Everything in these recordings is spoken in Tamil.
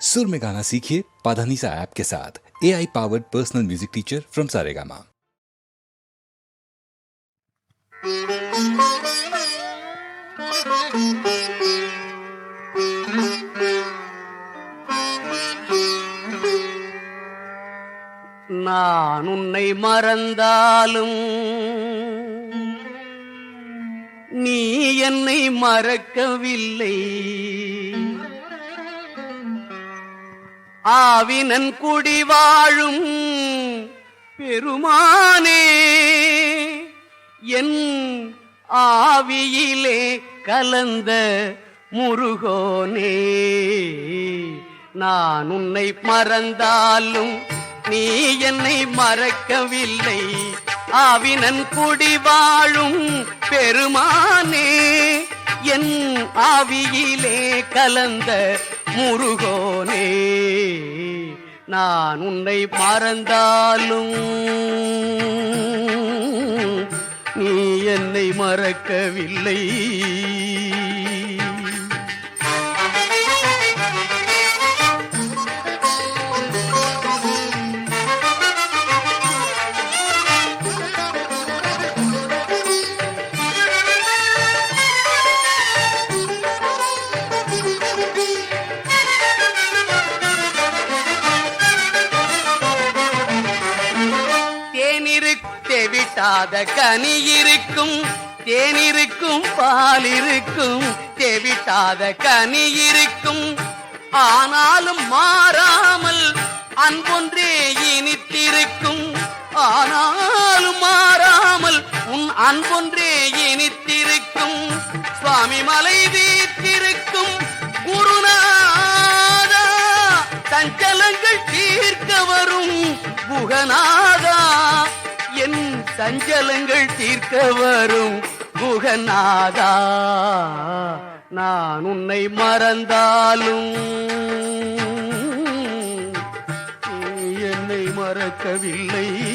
सुर में गाना सीखिए पाधानीसा ऐप के साथ A I powered personal music teacher from Saregama நான் உன்னை மறந்தாலும் நீ என்னை மறக்கவில்லை ஆவினன் குடி வாழும் பெருமானே என் ஆவியிலே கலந்த முருகோனே நான் உன்னை மறந்தாலும் நீ என்னை மறக்கவில்லை. ஆவினன் குடி வாழும் பெருமானே என் ஆவியிலே கலந்த முருகோனே நான் உன்னை மறந்தாலும் நீ என்னை மறக்கவில்லை. காத கனி இருக்கும் தேனிருக்கும் பால் இருக்கும் தேவிட்டாத கனி இருக்கும். ஆனாலும் மாறாமல் அன்பொன்றே இனித்திருக்கும். ஆனாலும் மாறாமல் உன் அன்பொன்றே இனித்திருக்கும். சுவாமி மலை வீத்திருக்கும் குருநாதா சஞ்சலங்கள் தீர்க்க வரும் குகநாதா சஞ்சலங்கள் தீர்க்க வரும் குகநாதா. நான் உன்னை மறந்தாலும் என்னை மறக்கவில்லை.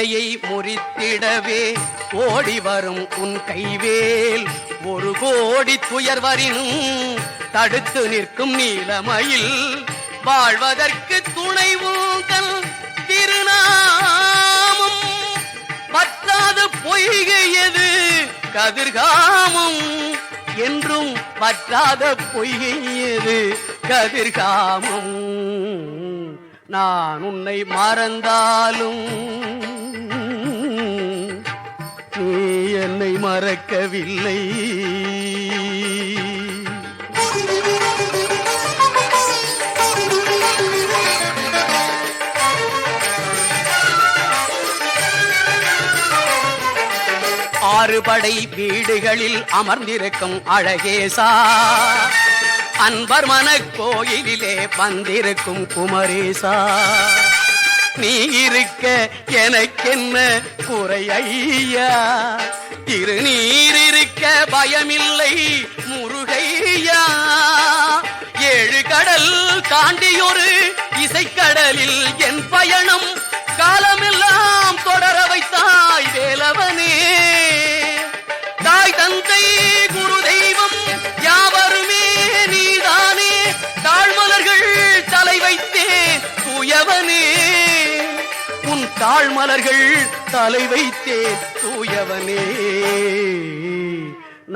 ஊழ்வினையை முறித்திடவே ஓடி வரும் உன் கைவேல். ஒரு கோடி துயர் வரினும் தடுத்து நிற்கும் நீலமயில். வாழ்வதற்கு துணை ஊங்கல் திருநாமம். பற்றாது பொய்கையது கதிர்காமம். என்றும் பற்றாத பொய்கையது கதிர்காமம். நான் உன்னை மறந்தாலும் நீ என்னை மறக்கவில்லை. ஆறுபடை வீடுகளில் அமர்ந்திருக்கும் அழகேசா அன்பர் மன கோயிலிலே வந்திருக்கும் குமரேசா. நீ இருக்க எனக்கென்ன குறை ஐயா திருநீர் இருக்க பயமில்லை முருகையா? ஏழு கடல் தாண்டியொரு இசைக்கடலில் என் பயணம் தாழ்மலர்கள் தலை வைத்தே தூயவனே.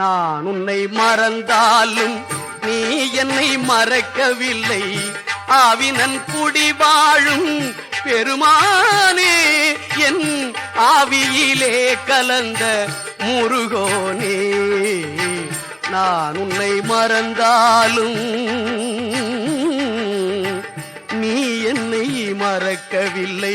நான் உன்னை மறந்தாலும் நீ என்னை மறக்கவில்லை. ஆவினன் குடி வாழும் பெருமானே என் ஆவியிலே கலந்த முருகோனே. நான் உன்னை மறந்தாலும் நீ என்னை மறக்கவில்லை.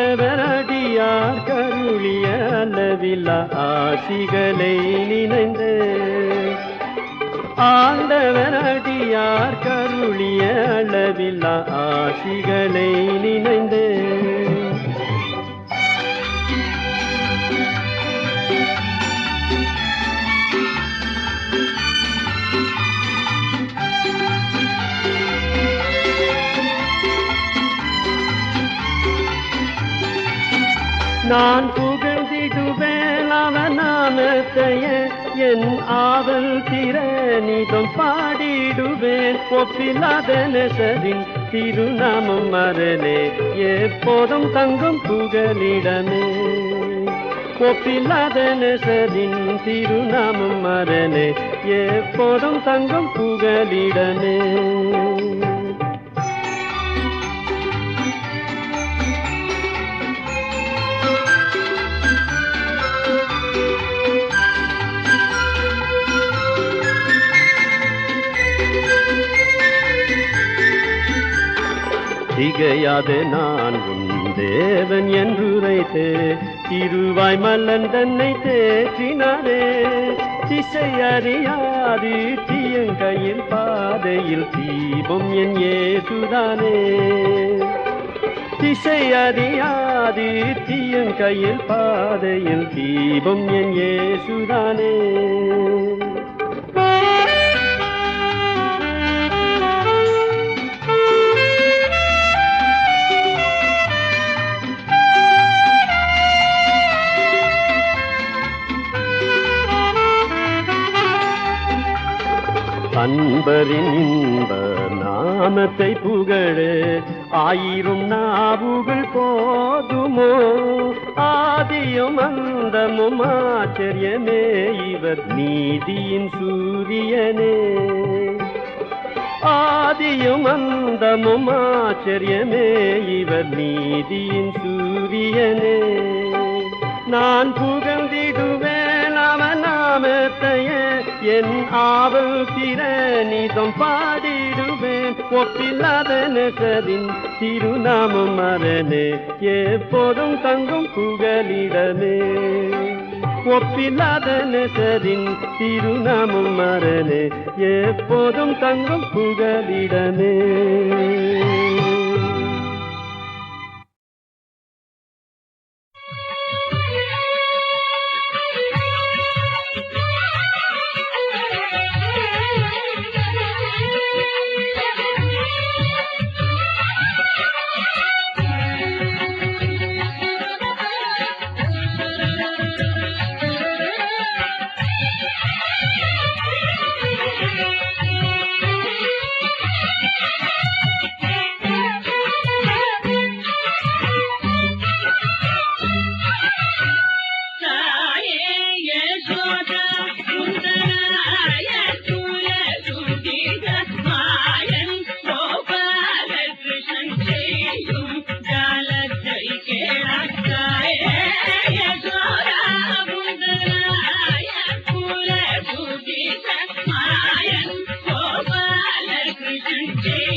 ஆண்டவர் கருளிய அளவில்லா ஆசிகளை நினைந்து. ஆண்டவரடியார் கருளிய அளவில்லா ஆசிகளை நினைந்து. நான் புகழ்ந்திடுவேன் அவன் என் ஆவல் திறனிதம் பாடிடுவேன். ஒப்பில்லாத நெசரின் திருநாமம் மரணே எப்போதும் தங்கும் புகலிடமே. ஒப்பில்லாத நெசரின் திருநாமம் மரணே எப்போதும் தங்கும் புகலிடமே. திகையாது நான் உன் தேவன் என்று உரைத்தே திருவாய் மல்லன் தன்னை தேற்றினாரே. திசை அறியாது தீயங்கையில் பாதையில் தீபம் என் ஏசுதானே திசை அறியாது தீயங்கையில் பாதையில் தீபம் என் ஏசுதானே அன்பரின் இன்ப நாமத்தை புகழே. ஆயிரம் நாவுகள் போதுமோ? ஆதியும் அந்தமும் ஆச்சரியமே. இவர் நீதியின் சூரியனே. ஆதியும் அந்தமும் ஆச்சரியமே. இவர் நீதியின் சூரியனே. நான் புகழ்ந்திடுவேன் அவன் நாமத்தையே. என் ஆவல் திறனிதம் பாடிடுவேன் ஒப்பில்லாத நெசரின் திருநாமம் மரனே எப்போதும் தங்கும் புகலிடமே. ஒப்பில்லாத நெசரின் திருநாமம் மரனே எப்போதும் தங்கும் புகலிடமே. Yeah.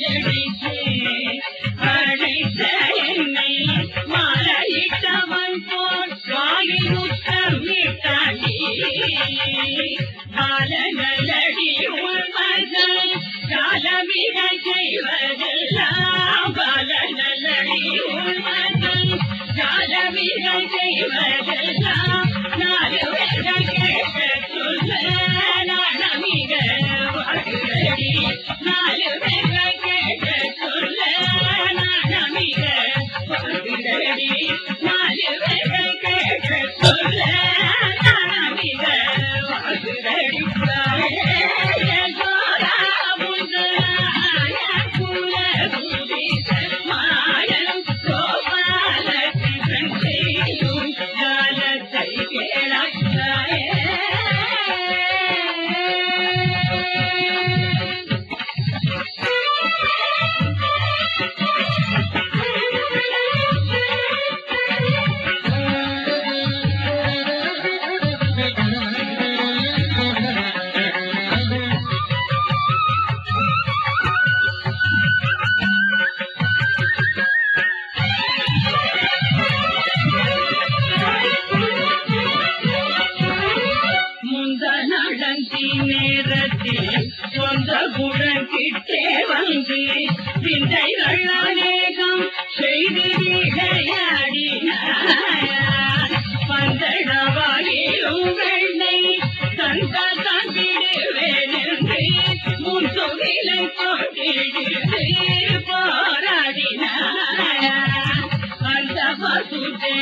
Mary Jane.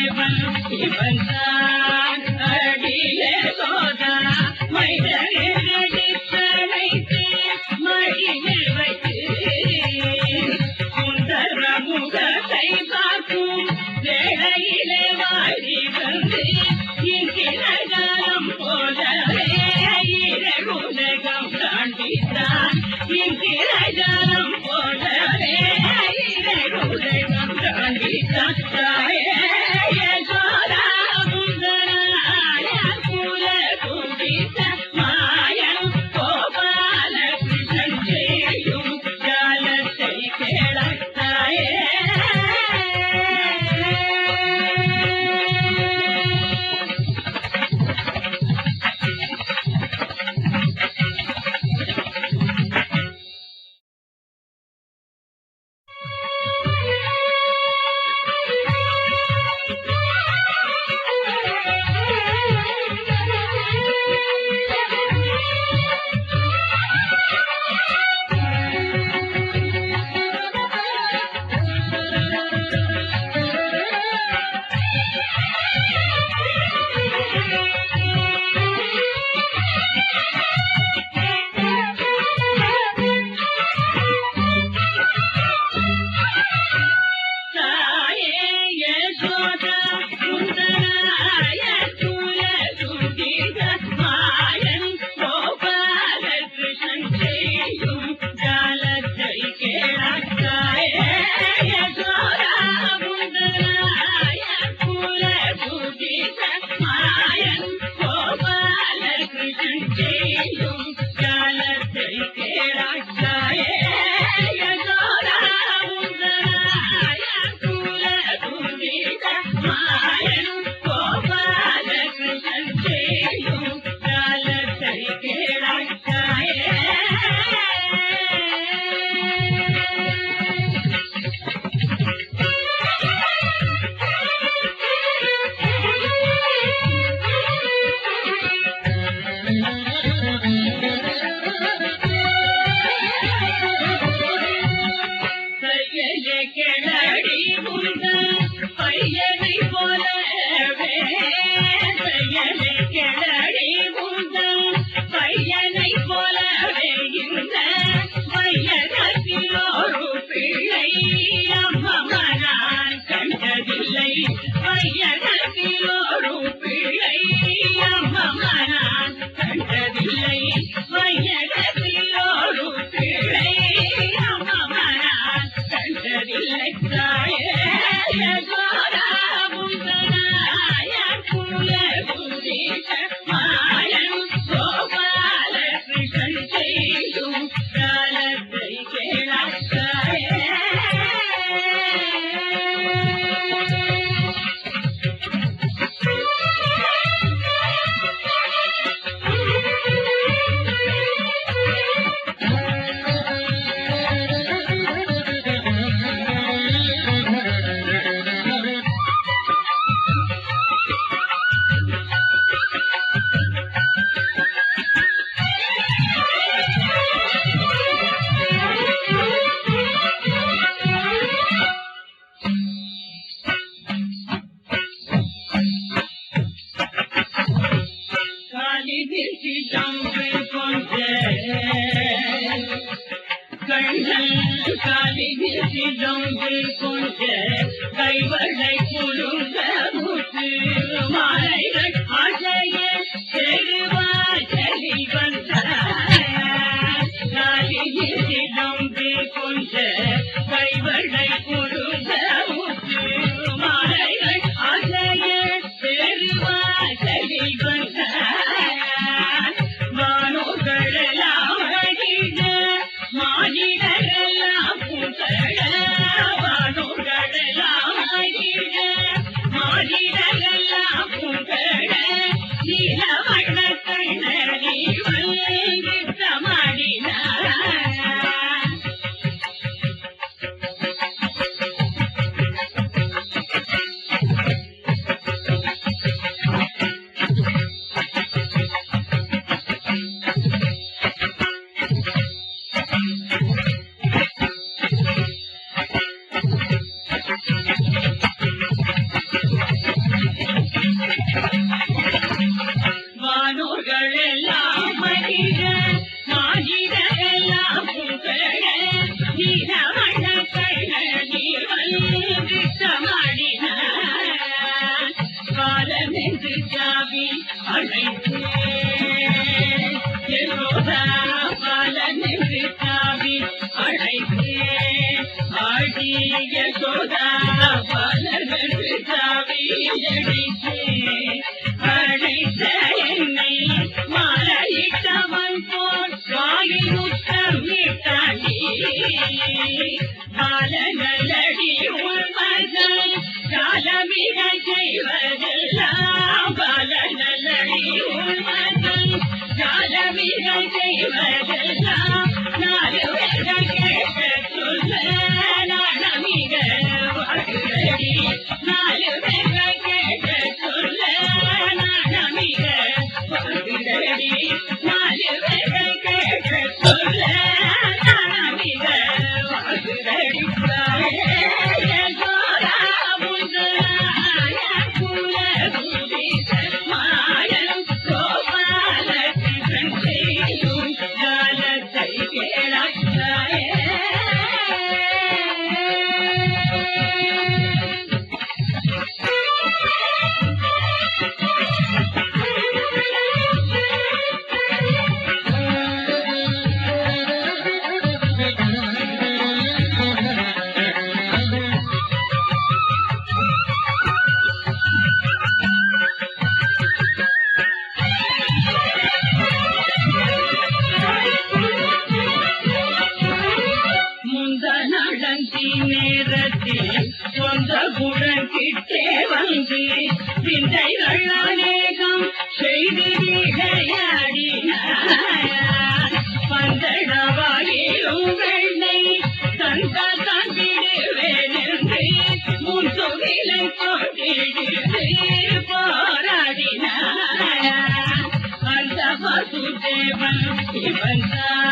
القلب يبنى ಜಡಿಸಿ من